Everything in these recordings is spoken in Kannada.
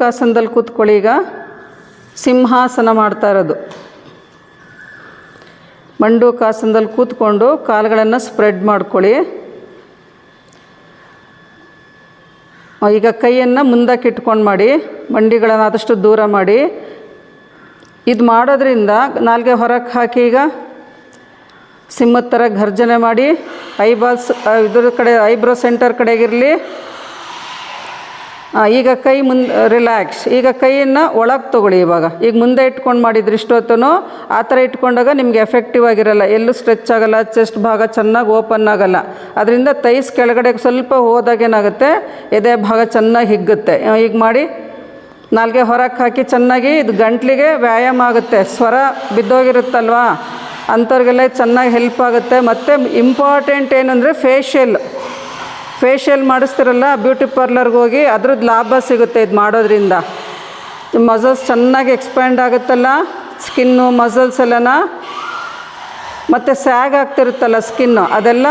ಕಾಸನದಲ್ಲಿ ಕೂತ್ಕೊಳ್ಳಿ ಈಗ. ಸಿಂಹಾಸನ ಮಾಡ್ತಾ ಇರೋದು. ಮಂಡು ಕಾಸನದಲ್ಲಿ ಕೂತ್ಕೊಂಡು ಕಾಲುಗಳನ್ನು ಸ್ಪ್ರೆಡ್ ಮಾಡ್ಕೊಳ್ಳಿ. ಈಗ ಕೈಯನ್ನು ಮುಂದಕ್ಕೆ ಇಟ್ಕೊಂಡು ಮಾಡಿ ಮಂಡಿಗಳನ್ನು ಆದಷ್ಟು ದೂರ ಮಾಡಿ. ಇದು ಮಾಡೋದ್ರಿಂದ ನಾಲ್ಗೆ ಹೊರಕ್ಕೆ ಹಾಕಿ ಈಗ ಸಿಂಹದ ಥರ ಘರ್ಜನೆ ಮಾಡಿ ಐಬಾಲ್ಸ್ ಇದ್ರ ಕಡೆ ಐಬ್ರೋ ಸೆಂಟರ್ ಕಡೆಗಿರಲಿ ಈಗ ಕೈ ಮುಂದೆ ರಿಲ್ಯಾಕ್ಸ್ ಈಗ ಕೈಯನ್ನು ಒಳಗೆ ತೊಗೊಳ್ಳಿ ಇವಾಗ. ಈಗ ಮುಂದೆ ಇಟ್ಕೊಂಡು ಮಾಡಿದ್ರೆ ಇಷ್ಟೊತ್ತೂ ಆ ಥರ ಇಟ್ಕೊಂಡಾಗ ನಿಮಗೆ ಎಫೆಕ್ಟಿವ್ ಆಗಿರಲ್ಲ. ಎಲ್ಲೂ ಸ್ಟ್ರೆಚ್ ಆಗಲ್ಲ ಚೆಸ್ಟ್ ಭಾಗ ಚೆನ್ನಾಗಿ ಓಪನ್ ಆಗಲ್ಲ. ಅದರಿಂದ ತೈಸ್ ಕೆಳಗಡೆ ಸ್ವಲ್ಪ ಹೋದಾಗೇನಾಗುತ್ತೆ ಎದೆ ಭಾಗ ಚೆನ್ನಾಗಿ ಹಿಗ್ಗುತ್ತೆ. ಈಗ ಮಾಡಿ ನಾಲ್ಗೆ ಹೊರಕ್ಕೆ ಹಾಕಿ ಚೆನ್ನಾಗಿ ಇದು ಗಂಟ್ಲಿಗೆ ವ್ಯಾಯಾಮ ಆಗುತ್ತೆ. ಸ್ವರ ಬಿದ್ದೋಗಿರುತ್ತಲ್ವಾ? ಅಂಥವ್ರಿಗೆಲ್ಲ ಚೆನ್ನಾಗಿ ಹೆಲ್ಪ್ ಆಗುತ್ತೆ. ಮತ್ತು ಇಂಪಾರ್ಟೆಂಟ್ ಏನಂದರೆ ಫೇಶಿಯಲ್ ಫೇಶಿಯಲ್ ಮಾಡಿಸ್ತಿರಲ್ಲ ಬ್ಯೂಟಿ ಪಾರ್ಲರ್ಗೆ ಹೋಗಿ ಅದ್ರದ್ದು ಲಾಭ ಸಿಗುತ್ತೆ ಇದು ಮಾಡೋದ್ರಿಂದ. ಮಸಲ್ಸ್ ಚೆನ್ನಾಗಿ ಎಕ್ಸ್ಪ್ಯಾಂಡ್ ಆಗುತ್ತಲ್ಲ ಸ್ಕಿನ್ನು ಮಸಲ್ಸ್ ಎಲ್ಲನ. ಮತ್ತು ಸ್ಯಾಗ್ ಆಗ್ತಿರುತ್ತಲ್ಲ ಸ್ಕಿನ್ನು ಅದೆಲ್ಲ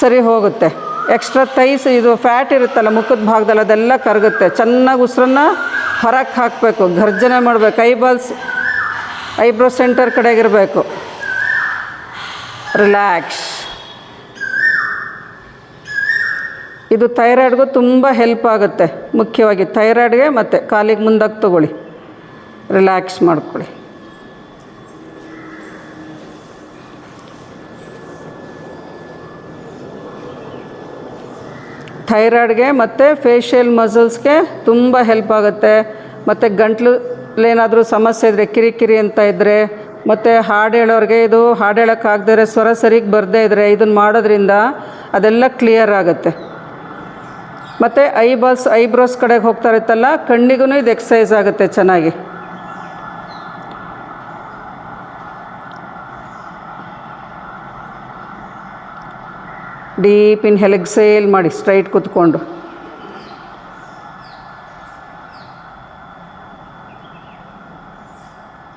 ಸರಿ ಹೋಗುತ್ತೆ. ಎಕ್ಸ್ಟ್ರಾ ತೈಸ್ ಇದು ಫ್ಯಾಟ್ ಇರುತ್ತಲ್ಲ ಮುಖದ ಭಾಗದಲ್ಲಿ ಅದೆಲ್ಲ ಕರಗುತ್ತೆ. ಚೆನ್ನಾಗಿ ಉಸಿರನ್ನ ಹೊರಕ್ಕೆ ಹಾಕಬೇಕು ಗರ್ಜನೆ ಮಾಡಬೇಕು ಐಬಾಲ್ಸ್ ಐಬ್ರೋ ಸೆಂಟರ್ ಕಡೆಗಿರಬೇಕು. ರಿಲ್ಯಾಕ್ಸ್ ಇದು ಥೈರಾಯ್ಡ್ಗೂ ತುಂಬ ಹೆಲ್ಪ್ ಆಗುತ್ತೆ. ಮುಖ್ಯವಾಗಿ ಥೈರಾಯ್ಡ್ಗೆ ಮತ್ತು ಕಾಲಿಗೆ ಮುಂದಕ್ಕೆ ತಗೊಳ್ಳಿ. ರಿಲ್ಯಾಕ್ಸ್ ಮಾಡ್ಕೊಳ್ಳಿ. ಥೈರಾಯ್ಡ್ಗೆ ಮತ್ತು ಫೇಶಿಯಲ್ ಮಸಲ್ಸ್ಗೆ ತುಂಬ ಹೆಲ್ಪ್ ಆಗುತ್ತೆ. ಮತ್ತು ಗಂಟ್ಲು ಏನಾದರೂ ಸಮಸ್ಯೆ ಇದ್ದರೆ ಕಿರಿಕಿರಿ ಅಂತ ಇದ್ದರೆ ಮತ್ತು ಹಾಡು ಹೇಳೋರಿಗೆ ಇದು ಹಾಡು ಹೇಳೋಕ್ಕಾಗದೇ ಸ್ವರ ಸರಿಗೆ ಬರದೇ ಇದ್ದರೆ ಇದನ್ನು ಮಾಡೋದ್ರಿಂದ ಅದೆಲ್ಲ ಕ್ಲಿಯರ್ ಆಗುತ್ತೆ. ಮತ್ತು ಐಬಾಲ್ಸ್ ಐಬ್ರೋಸ್ ಕಡೆಗೆ ಹೋಗ್ತಾ ಇರುತ್ತಲ್ಲ ಕಣ್ಣಿಗೂ ಇದು ಎಕ್ಸಸೈಸ್ ಆಗುತ್ತೆ ಚೆನ್ನಾಗಿ. ಡೀಪ್ ಇನ್ ಹೆಲೆಗ್ ಸೇಲ್ ಮಾಡಿ ಸ್ಟ್ರೈಟ್ ಕೂತ್ಕೊಂಡು.